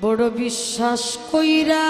বড় বিশ্বাস কইরা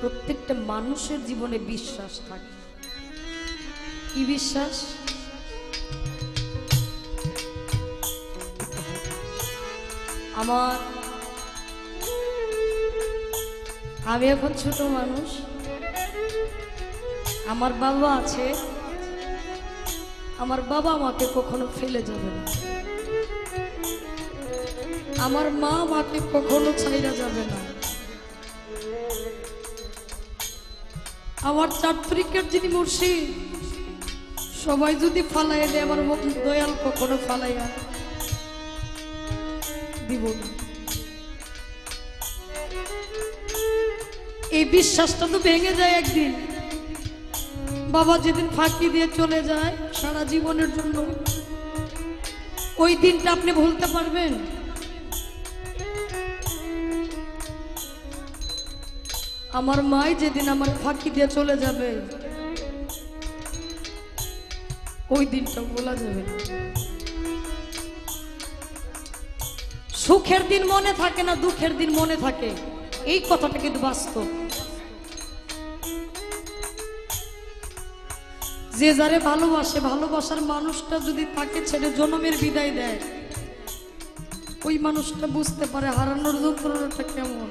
প্রত্যেকটা মানুষের জীবনে বিশ্বাস থাকে। কি বিশ্বাস? আমার আমি এখন ছোট মানুষ। আমার বাবা আছে। আমার বাবা আমাকে কখনো ফেলে যাবে না। আমার মা আমাকে কখনো ছাইরা যাবে না। আমার চারতরিকের যিনি মুর্শিদ সবাই যদি ফালাই দেয়, আমার দয়াল কখনো ফালাইয়া দিব এই বিশ্বাসটা তো ভেঙে যায় একদিন। বাবা যেদিন ফাঁকি দিয়ে চলে যায় সারা জীবনের জন্য, ওই দিনটা আপনি ভুলতে পারবেন। আমার মাই যেদিন আমার ফাঁকি দিয়ে চলে যাবে ওই দিনটা বলা যাবে সুখের দিন মনে থাকে না, দুঃখের দিন মনে থাকে। এই কথাটা কিন্তু বাস্তব। যে যারে ভালোবাসে, ভালোবাসার মানুষটা যদি তাকে ছেড়ে জনমের বিদায় দেয়, ওই মানুষটা বুঝতে পারে হারানোর যন্ত্রণাটা কেমন।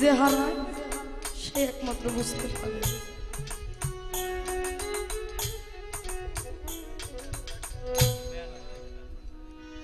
যে হারায়, সে একমাত্র বুঝতে পারে।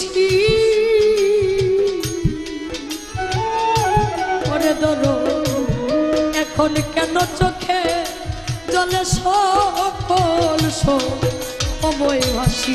দুষ্কি করে ধরো এখন কেন চোখে জলে সকল সময় ভাসি?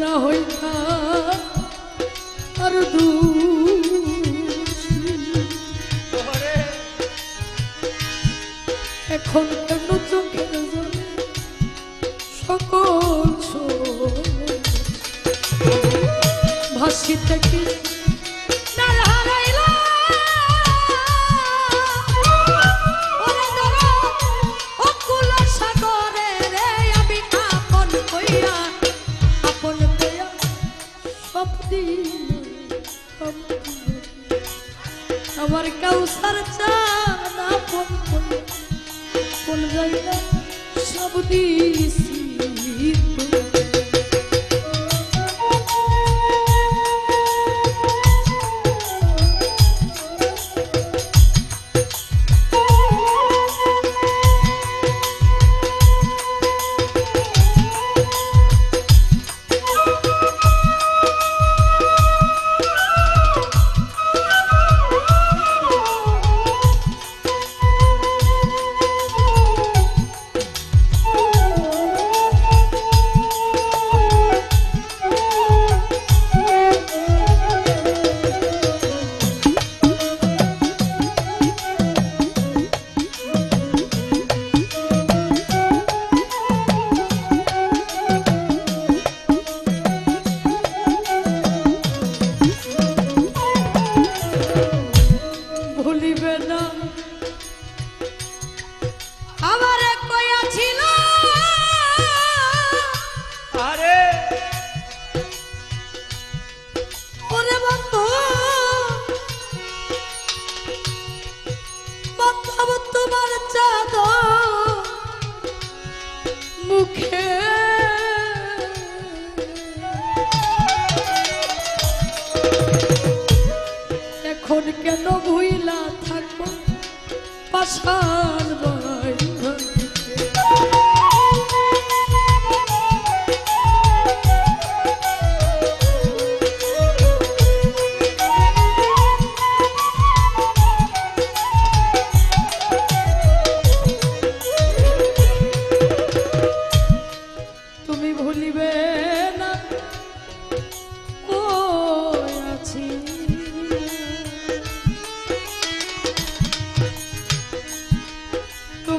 না হইতা আর দু এখন কেন চোখের সকল ভাসিতে কি আমার কাউসার চানা কোন কোন কোন জায়গা সব দিস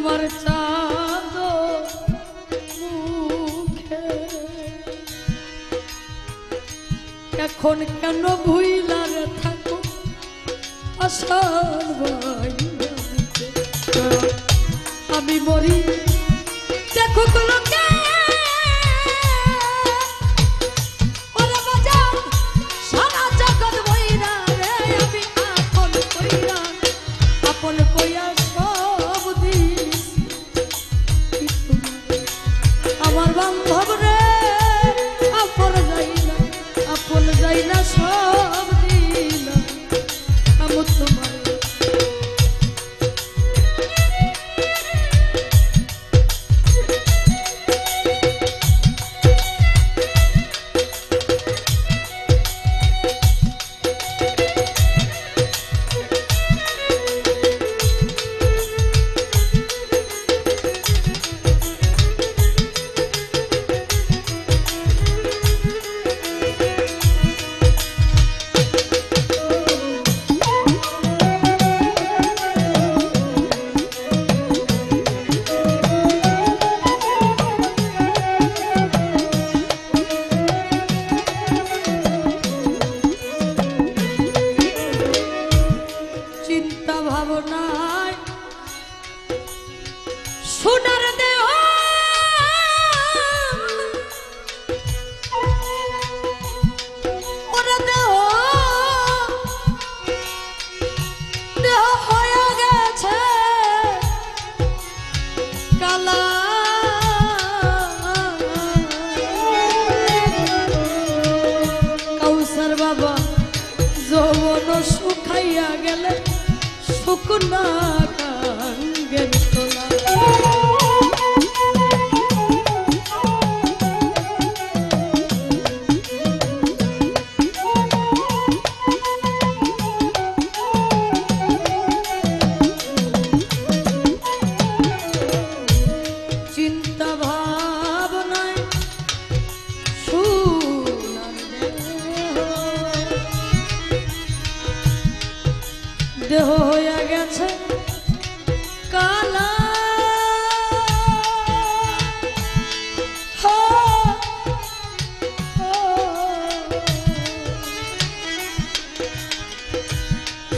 তোমার চাঁদ এখন কেন ভুইলার থাকো? আমি মরি। দেখো তোমার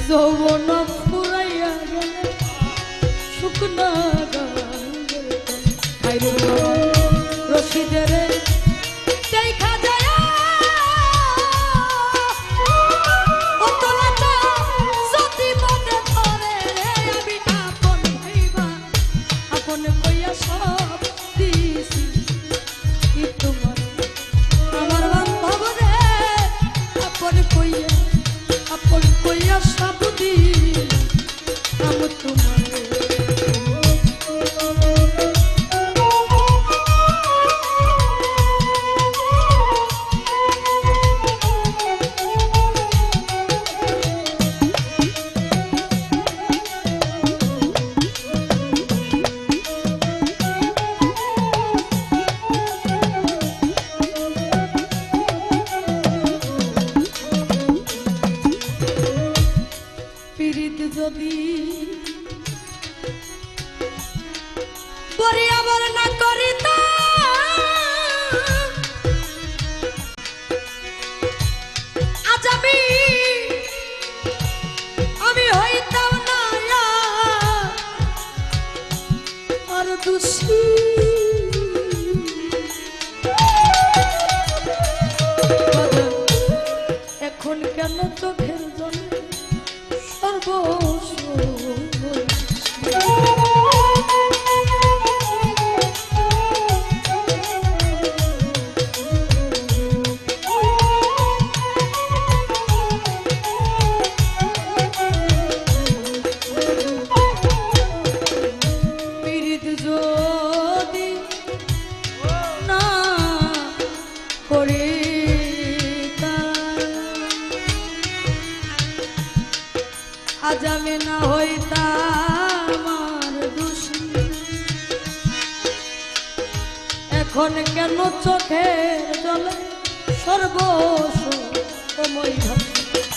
যৌবন ফুরাইয়া গেলে শুকনা গাঙ্গের তলে।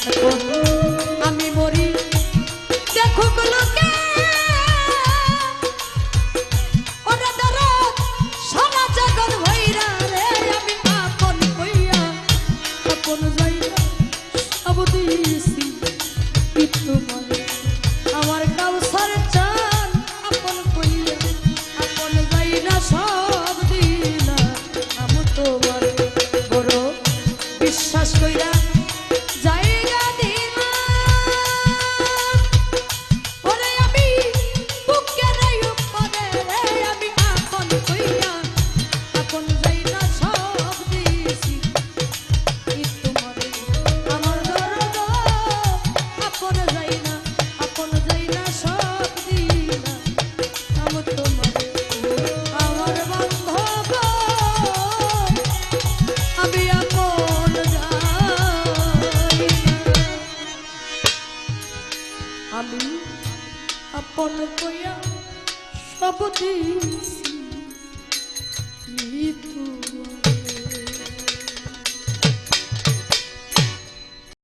এখন